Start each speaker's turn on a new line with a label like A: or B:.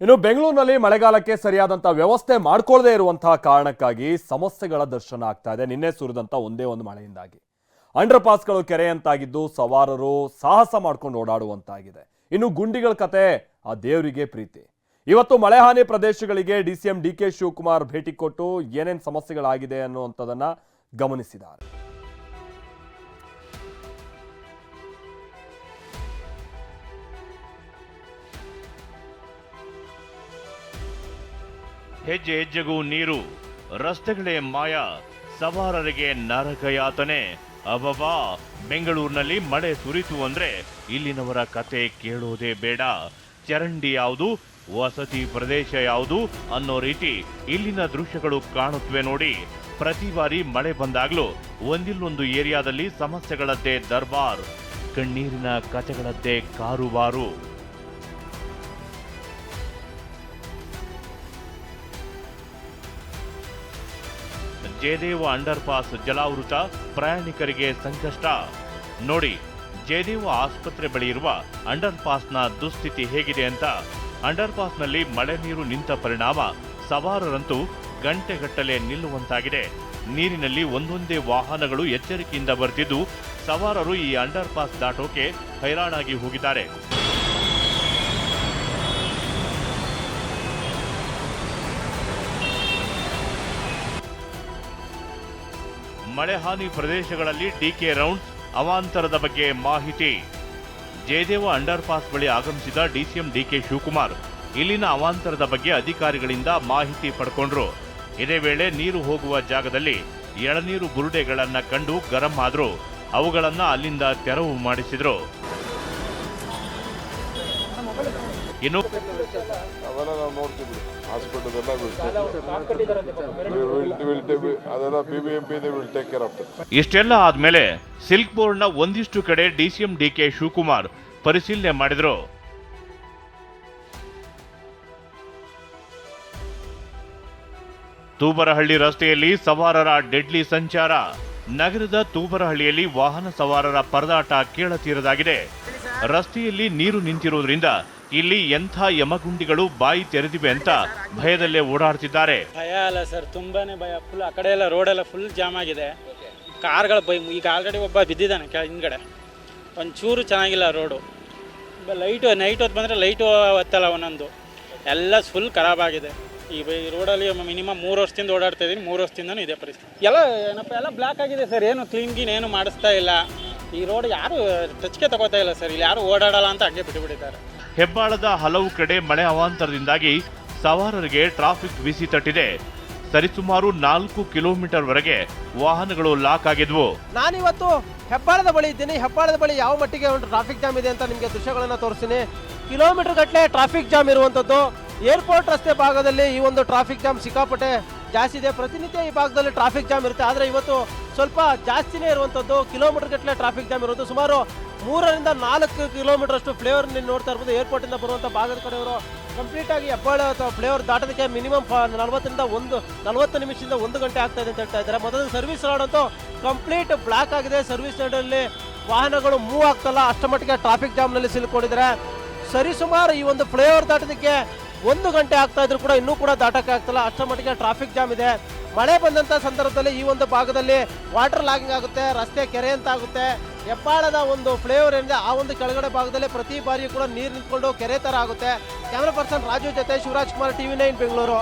A: ಇನ್ನು ಬೆಂಗಳೂರಿನಲ್ಲಿ ಮಳೆಗಾಲಕ್ಕೆ ಸರಿಯಾದಂಥ ವ್ಯವಸ್ಥೆ ಮಾಡ್ಕೊಳ್ಳದೇ ಇರುವಂತಹ ಕಾರಣಕ್ಕಾಗಿ ಸಮಸ್ಯೆಗಳ ದರ್ಶನ ಆಗ್ತಾ ಇದೆ. ನಿನ್ನೆ ಸುರಿದಂಥ ಒಂದೇ ಒಂದು ಮಳೆಯಿಂದಾಗಿ. ಅಂಡರ್ ಪಾಸ್ಗಳು ಕೆರೆಯಂತಾಗಿದ್ದು ಸವಾರರು ಸಾಹಸ ಮಾಡ್ಕೊಂಡು ಓಡಾಡುವಂತಾಗಿದೆ. ಇನ್ನು ಗುಂಡಿಗಳ ಕತೆ, ಆ ದೇವರಿಗೆ ಪ್ರೀತಿ. ಇವತ್ತು ಮಳೆ ಹಾನಿ ಪ್ರದೇಶಗಳಿಗೆ D C M D K Shivakumar ಭೇಟಿ ಕೊಟ್ಟು ಏನೇನು ಸಮಸ್ಯೆಗಳಾಗಿದೆ ಅನ್ನುವಂಥದ್ದನ್ನ ಗಮನಿಸಿದ್ದಾರೆ.
B: ಹೆಜ್ಜೆ ಹೆಜ್ಜೆಗೂ ನೀರು, ರಸ್ತೆಗಳೇ ಮಾಯ, ಸವಾರರಿಗೆ ನರಕಯಾತನೆ. ಅಬಬಾ ಬೆಂಗಳೂರಿನಲ್ಲಿ ಮಳೆ ಸುರಿತು ಅಂದ್ರೆ ಇಲ್ಲಿನವರ ಕತೆ ಕೇಳೋದೇ ಬೇಡ. ಚರಂಡಿ ಯಾವುದು, ವಸತಿ ಪ್ರದೇಶ ಯಾವುದು ಅನ್ನೋ ರೀತಿ ಇಲ್ಲಿನ ದೃಶ್ಯಗಳು ಕಾಣುತ್ತವೆ ನೋಡಿ. ಪ್ರತಿ ಬಾರಿ ಮಳೆ ಬಂದಾಗಲೂ ಒಂದಿಲ್ಲೊಂದು ಏರಿಯಾದಲ್ಲಿ ಸಮಸ್ಯೆಗಳದ್ದೇ ದರ್ಬಾರ್, ಕಣ್ಣೀರಿನ ಕಥೆಗಳದ್ದೇ ಕಾರುಬಾರು. ಜಯದೇವ ಅಂಡರ್ ಪಾಸ್ ಜಲಾವೃತ ಪ್ರಯಾಣಿಕರಿಗೆ ಸಂಕಷ್ಟ. ನೋಡಿ, ಜಯದೇವ ಆಸ್ಪತ್ರೆ ಬಳಿ ಇರುವ ಅಂಡರ್ ದುಸ್ಥಿತಿ ಹೇಗಿದೆ ಅಂತ. ಅಂಡರ್ ಪಾಸ್ನಲ್ಲಿ ಮಳೆ ನೀರು ನಿಂತ ಪರಿಣಾಮ ಸವಾರರಂತೂ ಗಂಟೆಗಟ್ಟಲೆ ನಿಲ್ಲುವಂತಾಗಿದೆ. ನೀರಿನಲ್ಲಿ ಒಂದೊಂದೇ ವಾಹನಗಳು ಎಚ್ಚರಿಕೆಯಿಂದ ಬರ್ತಿದ್ದು, ಸವಾರರು ಈ ಅಂಡರ್ ಪಾಸ್ ದಾಟೋಕೆ ಹೈರಾಣಾಗಿ ಹೋಗಿದ್ದಾರೆ. ಮಳೆ ಹಾನಿ ಪ್ರದೇಶಗಳಲ್ಲಿ ಡಿಕೆ ರೌಂಡ್, ಅವಾಂತರದ ಬಗ್ಗೆ ಮಾಹಿತಿ. ಜಯದೇವ ಅಂಡರ್ ಪಾಸ್ ಬಳಿ ಆಗಮಿಸಿದ ಡಿಸಿಎಂ ಡಿಕೆ ಶಿವಕುಮಾರ್. ಇಲ್ಲಿನ ಅವಾಂತರದ ಬಗ್ಗೆ ಅಧಿಕಾರಿಗಳಿಂದ ಮಾಹಿತಿ ಪಡ್ಕೊಂಡ್ರು. ಇದೇ ವೇಳೆ ನೀರು ಹೋಗುವ ಜಾಗದಲ್ಲಿ ಎಳನೀರು ಬುರುಡೆಗಳನ್ನು ಕಂಡು ಗರಂ ಆದ್ರು. ಅವುಗಳನ್ನು ಅಲ್ಲಿಂದ ತೆರವು ಮಾಡಿಸಿದ್ರು. ಇನ್ನು
C: ಅವೆಲ್ಲ ನಾವು
B: ಇಷ್ಟೆಲ್ಲ ಆದ್ಮೇಲೆ ಸಿಲ್ಕ್ ಬೋರ್ಡ್ನ ಒಂದಿಷ್ಟು ಕಡೆ ಡಿಸಿಎಂ ಡಿಕೆ ಶಿವಕುಮಾರ್ ಪರಿಶೀಲನೆ ಮಾಡಿದ್ರು. ತೂಬರಹಳ್ಳಿ ರಸ್ತೆಯಲ್ಲಿ ಸವಾರರ ಡೆಡ್ಲಿ ಸಂಚಾರ. ನಗರದ ತೂಬರಹಳ್ಳಿಯಲ್ಲಿ ವಾಹನ ಸವಾರರ ಪರದಾಟ ಕೇಳತೀರದಾಗಿದೆ. ರಸ್ತೆಯಲ್ಲಿ ನೀರು ನಿಂತಿರುವುದರಿಂದ ಇಲ್ಲಿ ಎಂಥ ಯಮಗುಂಡಿಗಳು ಬಾಯಿ ತೆರೆದಿವೆ ಅಂತ ಭಯದಲ್ಲೇ ಓಡಾಡ್ತಿದ್ದಾರೆ.
D: ಭಯ ಅಲ್ಲ ಸರ್, ತುಂಬಾನೇ ಭಯ. ಫುಲ್ ಆ ಕಡೆ ಎಲ್ಲ ರೋಡೆಲ್ಲ ಫುಲ್ ಜಾಮ್ ಆಗಿದೆ. ಕಾರ್ಗಳ ಬೈ ಈಗ ಆಲ್ರೆಡಿ ಒಬ್ಬ ಬಿದ್ದಿದ್ದಾನೆ ಕೆಳ ಹಿಂದ್ಗಡೆ. ಒಂಚೂರು ಚೆನ್ನಾಗಿಲ್ಲ ರೋಡು ಲೈಟು ನೈಟ್ ಹೊತ್ತು ಬಂದರೆ ಲೈಟು ಹೊತ್ತಲ್ಲ ಒಂದೊಂದು. ಎಲ್ಲ ಫುಲ್ ಖರಾಬ್ ಆಗಿದೆ. ಈ ರೋಡಲ್ಲಿ ಮಿನಿಮಮ್ ಮೂರು ವರ್ಷದಿಂದ ಓಡಾಡ್ತಾ ಇದ್ದೀನಿ ಮೂರು ವರ್ಷದಿಂದನೂ ಇದೆ ಪರಿಸ್ಥಿತಿ. ಎಲ್ಲ, ಏನಪ್ಪ, ಎಲ್ಲ ಬ್ಲ್ಯಾಕ್ ಆಗಿದೆ ಸರ್. ಏನು ಕ್ಲೀನ್ ಗೀನ್ ಏನು ಮಾಡಿಸ್ತಾ ಇಲ್ಲ. ಈ ರೋಡ್ ಯಾರು ಟಚ್ಗೆ ತಗೋತಾ ಇಲ್ಲ ಸರ್. ಇಲ್ಲಿ ಯಾರು ಓಡಾಡಲ್ಲ ಅಂತ ಹಂಗೆ ಬಿಟ್ಟುಬಿಟ್ಟಿದ್ದಾರೆ
B: ಹೆಬ್ಬಾಳದ ಹಲವು ಕಡೆ ಮಳೆ ಅವಾಂತರದಿಂದಾಗಿ ಸವಾರರಿಗೆ ಟ್ರಾಫಿಕ್ ಬಿಸಿ ತಟ್ಟಿದೆ. ಸರಿಸುಮಾರು ನಾಲ್ಕು ಕಿಲೋಮೀಟರ್ ವರೆಗೆ ವಾಹನಗಳು ಲಾಕ್ ಆಗಿದ್ವು.
E: ನಾನಿವತ್ತು ಹೆಬ್ಬಾಳದ ಬಳಿ ಇದ್ದೀನಿ. ಹೆಬ್ಬಾಳದ ಬಳಿ ಯಾವ ಮಟ್ಟಿಗೆ ಒಂದು ಟ್ರಾಫಿಕ್ ಜಾಮ್ ಇದೆ ಅಂತ ನಿಮಗೆ ದೃಶ್ಯಗಳನ್ನು ತೋರಿಸ್ತೀನಿ. ಕಿಲೋಮೀಟರ್ ಗಟ್ಟಲೆ ಟ್ರಾಫಿಕ್ ಜಾಮ್ ಇರುವಂಥದ್ದು. ಏರ್ಪೋರ್ಟ್ ರಸ್ತೆ ಭಾಗದಲ್ಲಿ ಈ ಒಂದು ಟ್ರಾಫಿಕ್ ಜಾಮ್ ಸಿಕ್ಕಾಪಟ್ಟೆ ಜಾಸ್ತಿ ಇದೆ. ಪ್ರತಿನಿತ್ಯ ಈ ಭಾಗದಲ್ಲಿ ಟ್ರಾಫಿಕ್ ಜಾಮ್ ಇರುತ್ತೆ. ಆದರೆ ಇವತ್ತು ಸ್ವಲ್ಪ ಜಾಸ್ತಿನೇ ಇರುವಂಥದ್ದು ಕಿಲೋಮೀಟರ್ ಗಟ್ಟಲೆ ಟ್ರಾಫಿಕ್ ಜಾಮ್ ಇರೋದು ಸುಮಾರು ಮೂರರಿಂದ ನಾಲ್ಕು ಕಿಲೋಮೀಟರ್ ಅಷ್ಟು ಫ್ಲೇವರ್ ನೀವು ನೋಡ್ತಾ ಇರ್ಬೋದು. ಏರ್ಪೋರ್ಟಿಂದ ಬರುವಂಥ ಭಾಗದ ಕಡೆಯವರು ಕಂಪ್ಲೀಟ್ ಆಗಿ ಅಥವಾ ಫ್ಲೇವರ್ ದಾಟೋದಕ್ಕೆ ಮಿನಿಮಮ್ ನಲವತ್ತರಿಂದ ಒಂದು, ನಲವತ್ತು ನಿಮಿಷದಿಂದ ಒಂದು ಗಂಟೆ ಆಗ್ತಾ ಇದೆ ಅಂತ ಹೇಳ್ತಾ ಇದ್ದಾರೆ. ಮೊದಲು ಸರ್ವಿಸ್ ರೋಡ್ ಅಂತೂ ಕಂಪ್ಲೀಟ್ ಬ್ಲಾಕ್ ಆಗಿದೆ. ಸರ್ವಿಸ್ ರೋಡಲ್ಲಿ ವಾಹನಗಳು ಮೂವ್ ಆಗ್ತಲ್ಲ. ಅಷ್ಟಮಟ್ಟಿಗೆ ಟ್ರಾಫಿಕ್ ಜಾಮ್ನಲ್ಲಿ ಸಿಲುಕೊಂಡಿದ್ದಾರೆ. ಸರಿಸುಮಾರು ಈ ಒಂದು ಫ್ಲೇವರ್ ದಾಟೋದಕ್ಕೆ ಒಂದು ಗಂಟೆ ಆಗ್ತಾ ಇದ್ರು ಕೂಡ ಇನ್ನೂ ಕೂಡ ದಾಟಕ್ಕೆ ಆಗ್ತಲ್ಲ. ಅಷ್ಟರ ಮಟ್ಟಿಗೆ ಟ್ರಾಫಿಕ್ ಜಾಮ್ ಇದೆ. ಮಳೆ ಬಂದಂತ ಸಂದರ್ಭದಲ್ಲಿ ಈ ಒಂದು ಭಾಗದಲ್ಲಿ ವಾಟರ್ ಲಾಗಿಂಗ್ ಆಗುತ್ತೆ, ರಸ್ತೆ ಕೆರೆ ಅಂತ ಆಗುತ್ತೆ. ಹೆಬ್ಬಾಳದ ಒಂದು ಫ್ಲೇವರ್ ಏನಿದೆ, ಆ ಒಂದು ಕೆಳಗಡೆ ಭಾಗದಲ್ಲಿ ಪ್ರತಿ ಬಾರಿಯೂ ಕೂಡ ನೀರು ನಿಂತ್ಕೊಂಡು ಕೆರೆ ತರ ಆಗುತ್ತೆ. ಕ್ಯಾಮ್ರಾ ಪರ್ಸನ್ ರಾಜು ಜೊತೆ ಶಿವರಾಜ್ ಕುಮಾರ್ ಟಿವಿ ನೈನ್ ಬೆಂಗಳೂರು.